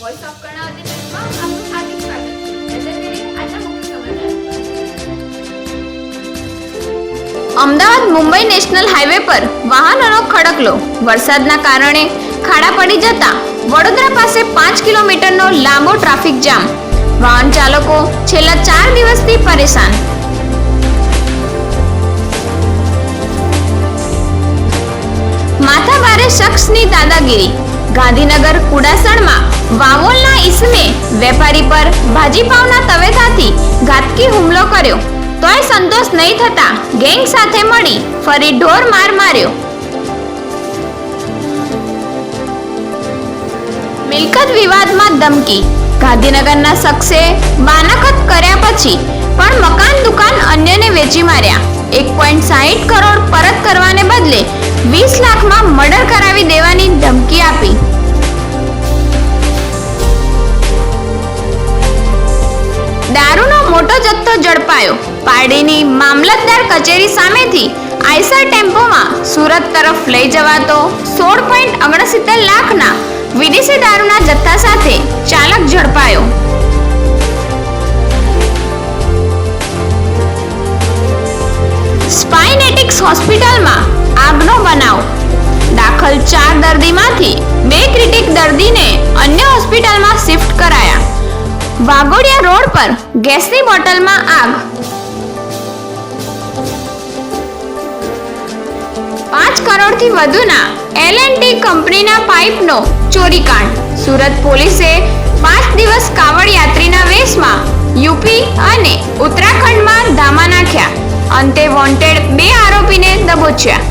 Voice of Karnavati ન્યૂઝમાં આપનું હાર્દિક સ્વાગત છે. નજર કરીએ આજના મુખ્ય સમાચાર. અમદાવાદ મુંબઈ નેશનલ હાઈવે પર વાહનોનો ખડકલો. વરસાદના કારણે ખાડા પડી જતા વડોદરા પાસે પાંચ કિલોમીટરનો લાંબો ટ્રાફિક જામ. વાહન ચાલકો છેલ્લા ચાર દિવસથી પરેશાન. માથાભારે શખ્સની દાદાગીરી. ગાંધીનગર કુડાસણમાં વાવોલના ઈસમે વેપારી પર ભાજીપાવના તવેથાથી ઘાતકી હુમલો કર્યો. તોય સંતોષ નહીં થતા ગેંગ સાથે મળી ફરી ઢોર માર માર્યો. મિલકત વિવાદમાં ધમકી. ગાંધીનગરના શખ્સે બાનાખત કર્યા પછી પણ મકાન દુકાન અન્યને વેચી માર્યા. એક પોઈન્ટ સાહીઠ કરોડ પરત કરવાને બદલે વીસ લાખમાં મર્ડર કરાવી દેવાની દારૂનો મોટો જથ્થો ઝડપાયો. પારડીની મામલતદાર કચેરી સામેથી આઈસર ટેમ્પોમાં સુરત તરફ લઈ જવાતો સોળ પોઈન્ટ ઓગણસિત્તેર લાખના વિદેશી દારૂના જથ્થા સાથે ચાલક ઝડપાયો. સ્પાઇનેટિક્સ હોસ્પિટલમાં આગનો બનાવ. દાખલ ચાર દર્દીમાંથી બે ક્રિટિક દર્દીને અન્ય હોસ્પિટલમાં શિફ્ટ કરાયા. વાઘોડિયા રોડ પર ગેસની બોટલમાં આગ. પાંચ કરોડથી વધુના એલએનટી કંપનીના પાઇપનો ચોરીકાંડ. સુરત પોલીસે પાંચ દિવસ કાવડ યાત્રીના વેશમાં યુપી અને ઉત્તરાખંડમાં ધામા નાખ્યા. અંતે વોન્ટેડ બે આરોપીને દબોચ્યા.